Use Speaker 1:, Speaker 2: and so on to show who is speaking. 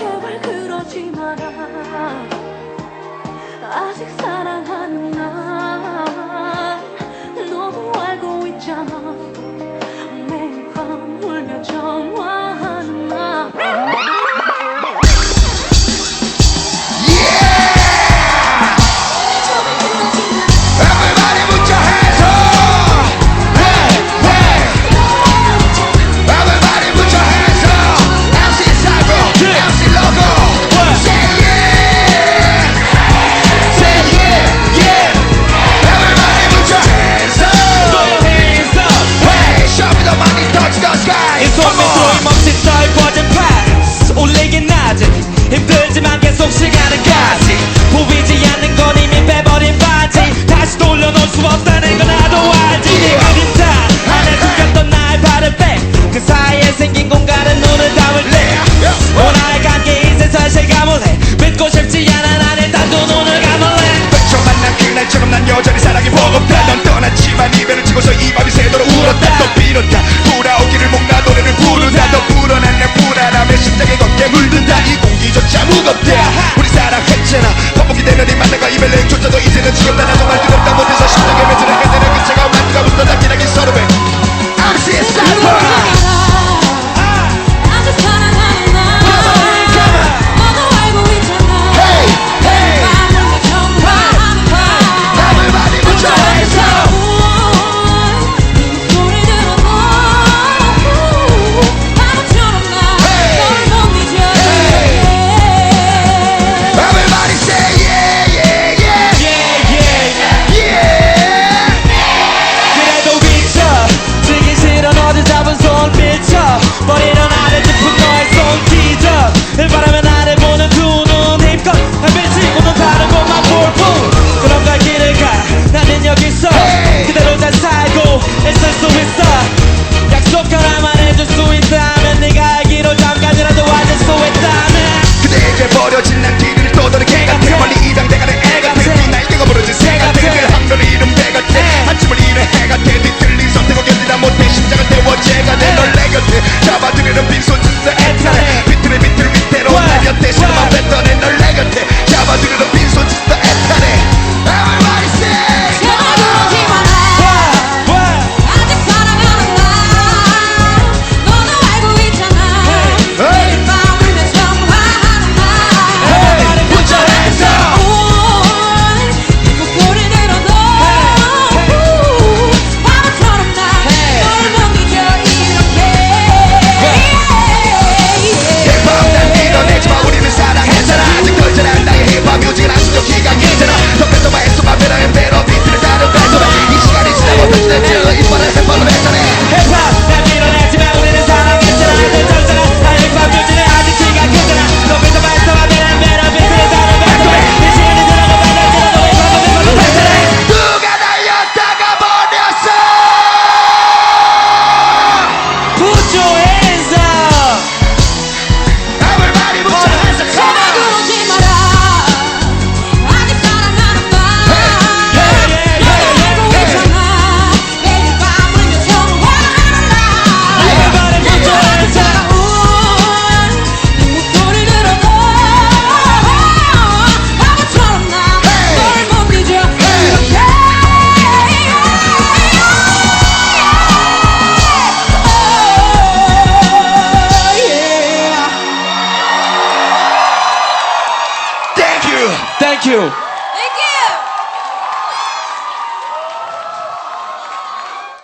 Speaker 1: 제발 그러지 마라. 아직 사랑하는 나
Speaker 2: 까지 힘들지만 계속 시간은 가지. 보이지 않는 건 이미 빼버린 바지. 다시 돌려놓을 수 없다
Speaker 3: 거야 우리 사랑했잖아. 반복이 되면 이 만남과 이별의 조차도 이제는 지겹다. 나도 말 뜨겁다. 못해서 심장에 맺으는 그대는 그 차가운 만두가
Speaker 1: 웃어
Speaker 2: 담기나기
Speaker 3: 서로의
Speaker 2: Thank you.